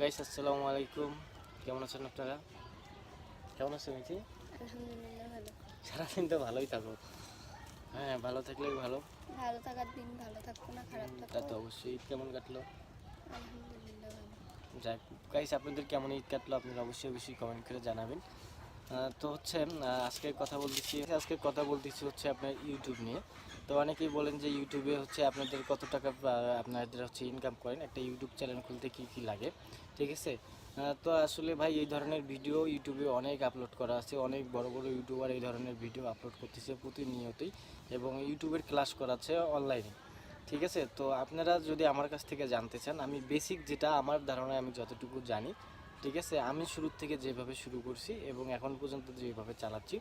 Guys আসসালামু আলাইকুম। কেমন আছেন আপনারা? কেমন আছেন মিথি আলহামদুলিল্লাহ ভালো। সারাদিন তো ভালোই থাকো। হ্যাঁ ভালো থাকলেই ভালো। ভালো থাকার দিন ভালো থাকব না খারাপ তা তো থাকব অবশ্যই ঈদ কেমন কাটলো? আলহামদুলিল্লাহ ভালো। যাক গাইস আপনাদের কেমন ঈদ কাটলো আপনারা অবশ্যই অবশ্যই কমেন্ট করে জানাবেন। তো হচ্ছে আজকে কথা বলতেছি, আজকে কথা বলতেছি হচ্ছে আপনার ইউটিউব নিয়ে। তো অনেকেই বলেন যে ইউটিউবে হচ্ছে আপনাদের কত টাকা আপনাদের হচ্ছে ইনকাম করেন, একটা ইউটিউব চ্যানেল খুলতে কি কি লাগে, ঠিক আছে? তো আসলে ভাই, এই ধরনের ভিডিও ইউটিউবে অনেক আপলোড করা আছে, অনেক বড় বড় ইউটিউবার এই ধরনের ভিডিও আপলোড করতেছে প্রতিনিয়তই, এবং ইউটিউবের ক্লাস করাচ্ছে অনলাইনে ঠিক আছে? তো আপনারা যদি আমার কাছ থেকে জানতে চান, আমি বেসিক যেটা আমার ধারণায় আমি যতটুকু জানি ঠিক আছে? আমি শুরুর থেকে যেভাবে শুরু করছি এবং এখন পর্যন্ত যেভাবে চালাচ্ছি,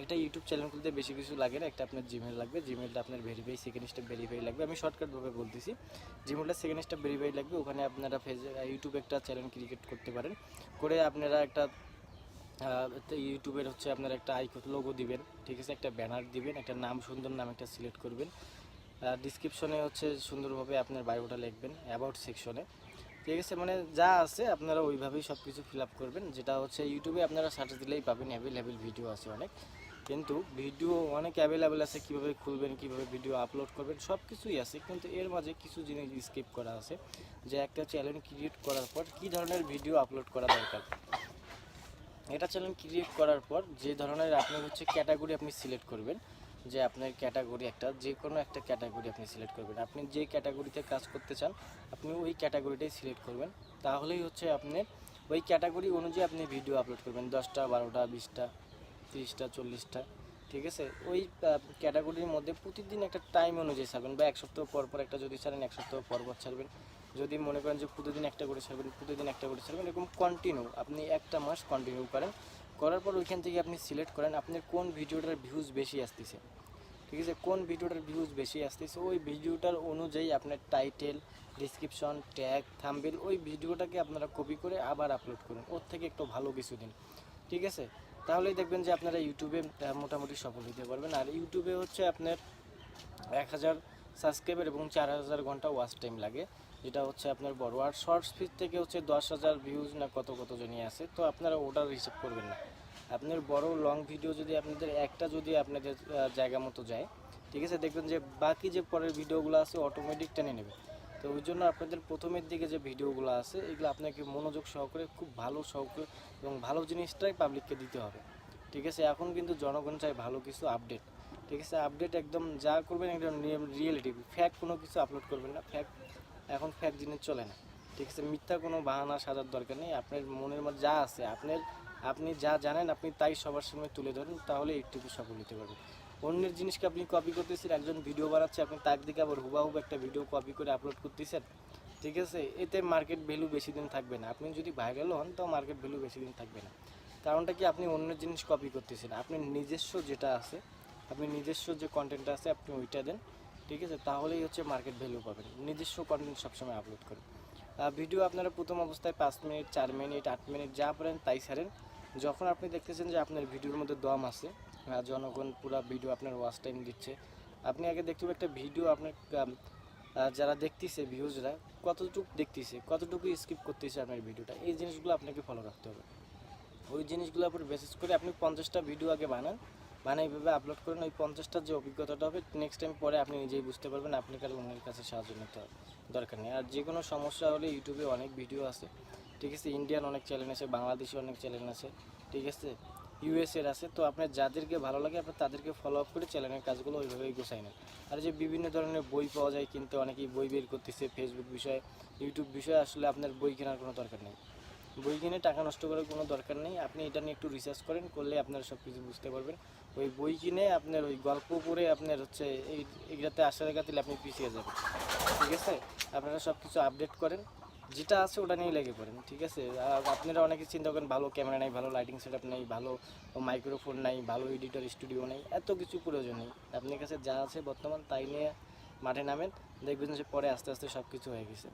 একটা ইউটিউব চ্যানেল খুলতে বেশি কিছু লাগে না, একটা আপনার জিমেল লাগবে। জিমেলটা আপনার ভেরিফাই সেকেন্ড স্টেপ ভেরিফাই লাগবে। আমি শর্টকাটভাবে বলতেছি। জিমেলটা সেকেন্ড স্টেপ ভেরিফাই লাগবে। ওখানে আপনারা ফেজ ইউটিউবে একটা চ্যানেল ক্রিয়েট করতে পারেন। করে আপনারা একটা ইউটিউবের হচ্ছে আপনার একটা আইকন লোগো দিবেন। ঠিক আছে? একটা ব্যানার দিবেন, একটা নাম সুন্দর নাম একটা সিলেক্ট করবেন। ডিসক্রিপশনে হচ্ছে সুন্দরভাবে আপনার বায়োটা লিখবেন অ্যাবাউট সেকশনে ঠিক আছে মানে যা আছে আপনারা ওইভাবেই সব কিছু ফিল করবেন। যেটা হচ্ছে ইউটিউবে আপনারা সার্চ দিলেই পাবেন অ্যাভেলেবেল ভিডিও আছে অনেক। কিন্তু ভিডিও অনেক অ্যাভেলেবেল আছে, কীভাবে খুলবেন, কীভাবে ভিডিও আপলোড করবেন সব কিছুই আছে। কিন্তু এর মাঝে কিছু জিনিস স্কিপ করা আছে, যে একটা চ্যানেল ক্রিয়েট করার পর কী ধরনের ভিডিও আপলোড করা দরকার। এটা চ্যানেল ক্রিয়েট করার পর যে ধরনের আপনি হচ্ছে ক্যাটাগরি আপনি সিলেক্ট করবেন যে আপনার ক্যাটাগরি একটা, যে কোনো একটা ক্যাটাগরি আপনি সিলেক্ট করবেন। আপনি যে ক্যাটাগরিতে কাজ করতে চান, আপনি ওই ক্যাটাগরিটাই সিলেক্ট করবেন। তাহলেই হচ্ছে আপনি ওই ক্যাটাগরি অনুযায়ী আপনি ভিডিও আপলোড করবেন। দশটা, বারোটা, বিশটা, তিরিশটা, চল্লিশটা, ঠিক আছে? ওই ক্যাটাগরির মধ্যে প্রতিদিন একটা টাইম অনুযায়ী ছাড়বেন বা এক সপ্তাহ পর পর একটা যদি ছাড়েন, এক সপ্তাহ পর পর ছাড়বেন। যদি মনে করেন যে প্রতিদিন একটা করে ছাড়বেন, প্রতিদিন একটা করে ছাড়বেন, এরকম কন্টিনিউ আপনি একটা মাস কন্টিনিউ করেন। করার পর ওইখান থেকে আপনি সিলেক্ট করেন আপনার কোন ভিডিওটার ভিউজ বেশি আসতেছে। ঠিক আছে? কোন ভিডিওটার ভিউজ বেশি আসতেছে? ওই ভিডিওটার অনুযায়ী আপনার টাইটেল ডিসক্রিপশন ট্যাগ থাম্বেল ওই ভিডিওটাকে আপনারা কপি করে আবার আপলোড করুন। ওর থেকে একটু ভালো কিছু দিন। ঠিক আছে? তাহলেই দেখবেন যে আপনারা ইউটিউবে মোটামুটি সফল হতে পারবেন। আর ইউটিউবে হচ্ছে আপনার এক হাজার সাবস্ক্রাইবার এবং চার হাজার ঘণ্টা ওয়াচ টাইম লাগে। যেটা হচ্ছে আপনার বড়। আর শর্টস ফিট থেকে হচ্ছে দশ হাজার ভিউজ না কত কত জনই আছে, তো আপনারা ওটার হিসাব করবেন না। আপনার বড় লং ভিডিও যদি আপনাদের একটা যদি আপনাদের জায়গা মতো যায়, ঠিক আছে? দেখবেন যে বাকি যে পরের ভিডিওগুলো আছে অটোমেটিক টেনে নেবে। তো ওই জন্য আপনাদের প্রথমের দিকে যে ভিডিওগুলো আছে, এগুলো আপনাকে মনোযোগ সহকারে, খুব ভালো সহকারে এবং ভালো জিনিসটাই পাবলিককে দিতে হবে। ঠিক আছে? এখন কিন্তু জনগণ চায় ভালো কিছু আপডেট ঠিক আছে? আপডেট একদম যা করবেন একদম রিয়েলিটি ফ্যাক কোনো কিছু আপলোড করবেন না। ফ্যাক এখন ফ্যাক জিনিস চলে না। ঠিক আছে? মিথ্যা কোনো বাহানা সাজার দরকার নেই। আপনার মনের মধ্যে যা আছে, আপনার আপনি যা জানেন, আপনি তাই সবার সামনে তুলে ধরুন, তাহলে একটুকু সফল হতে পারবেন অন্যের জিনিসকে আপনি কপি করতেছেন, একজন ভিডিও বানাচ্ছে, আপনি তার দিকে আবার হুবাহুব একটা ভিডিও কপি করে আপলোড করতেছেন, ঠিক আছে? এতে মার্কেট ভ্যালু বেশি দিন থাকবে না। আপনি যদি ভাইরাল হন, তো মার্কেট ভ্যালু বেশি দিন থাকবে না। কারণটা কি? আপনি অন্য জিনিস কপি করতেছেন। আপনি নিজস্ব যেটা আছে, আপনি নিজস্ব যে কন্টেন্টটা আছে, আপনি ওইটা দেন, ঠিক আছে? তাহলেই হচ্ছে মার্কেট ভ্যালু পাবেন। নিজস্ব কন্টেন্ট সবসময় আপলোড করেন। ভিডিও আপনারা প্রথম অবস্থায় পাঁচ মিনিট, চার মিনিট, আট মিনিট, যা পারেন তাই ছাড়েন। যখন আপনি দেখতেছেন যে আপনার ভিডিওর মধ্যে দম আছে জনগণ পুরো ভিডিও আপনার ওয়াচ টাইম দিচ্ছে, আপনি আগে দেখতে একটা ভিডিও আপনার যারা দেখতেছে ভিউজরা কতটুকু দেখতেছে, কতটুকু স্কিপ করতেছে আপনার ভিডিওটা, এই জিনিসগুলো আপনাকে ফলো রাখতে হবে। ওই জিনিসগুলোর উপর বেসিস করে আপনি পঞ্চাশটা ভিডিও আগে বানান বানাই এইভাবে আপলোড করেন, ওই পঞ্চাশটার যে অভিজ্ঞতাটা হবে নেক্সট টাইম পরে আপনি নিজেই বুঝতে পারবেন আপনি কারও অন্যের কাছে সাহায্য নিতে হবে, দরকার নেই। আর যে কোনো সমস্যা হলে ইউটিউবে অনেক ভিডিও আছে ঠিক আছে ইন্ডিয়ান অনেক চ্যানেল আছে, বাংলাদেশি অনেক চ্যানেল আছে, ঠিক আছে ইউএসএর আছে, তো আপনার যাদেরকে ভালো লাগে আপনি তাদেরকে ফলো আপ করে চ্যানেলের কাজগুলো ওইভাবেই গোছাই নেন। আর যে বিভিন্ন ধরনের বই পাওয়া যায়, কিন্তু অনেকেই বই বের করতেছে ফেসবুক বিষয়ে ইউটিউব বিষয়ে, আসলে আপনার বই কেনার কোনো দরকার নেই। বই কিনে টাকা নষ্ট করার কোনো দরকার নেই, আপনি এটা নিয়ে একটু রিসার্চ করেন, করলে আপনারা সব কিছু বুঝতে পারবেন। ওই বই কিনে আপনার ওই গল্প পড়ে আপনার হচ্ছে এই এগুলাতে আশা রেখা দিলে আপনি পিছিয়ে যাবেন, ঠিক আছে? আপনারা সব কিছু আপডেট করেন যেটা আছে ওটা নিয়ে লেগে পড়েন, ঠিক আছে? আপনারা অনেকে চিন্তা করেন, ভালো ক্যামেরা নেই, ভালো লাইটিং সেট আপ নেই, ভালো মাইক্রোফোন নাই, ভালো এডিটর স্টুডিও নেই, এত কিছু প্রয়োজন নেই। আপনার কাছে যা আছে বর্তমান তাই নিয়ে মাঠে নামেন, দেখবেন যে পরে আস্তে আস্তে সব কিছু হয়ে গেছে।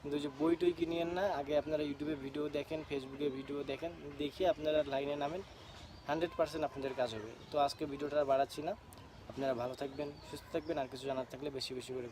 কিন্তু যে বই টই কিনিয়েন না, আগে আপনারা ইউটিউবে ভিডিও দেখেন ফেসবুকে ভিডিও দেখেন, দেখে আপনারা লাইনে নামেন হান্ড্রেড পার্সেন্ট আপনাদের কাজ হবে। তো আজকে ভিডিওটা বাড়াচ্ছি না। আপনারা ভালো থাকবেন, সুস্থ থাকবেন, আর কিছু জানার থাকলে বেশি বেশি করে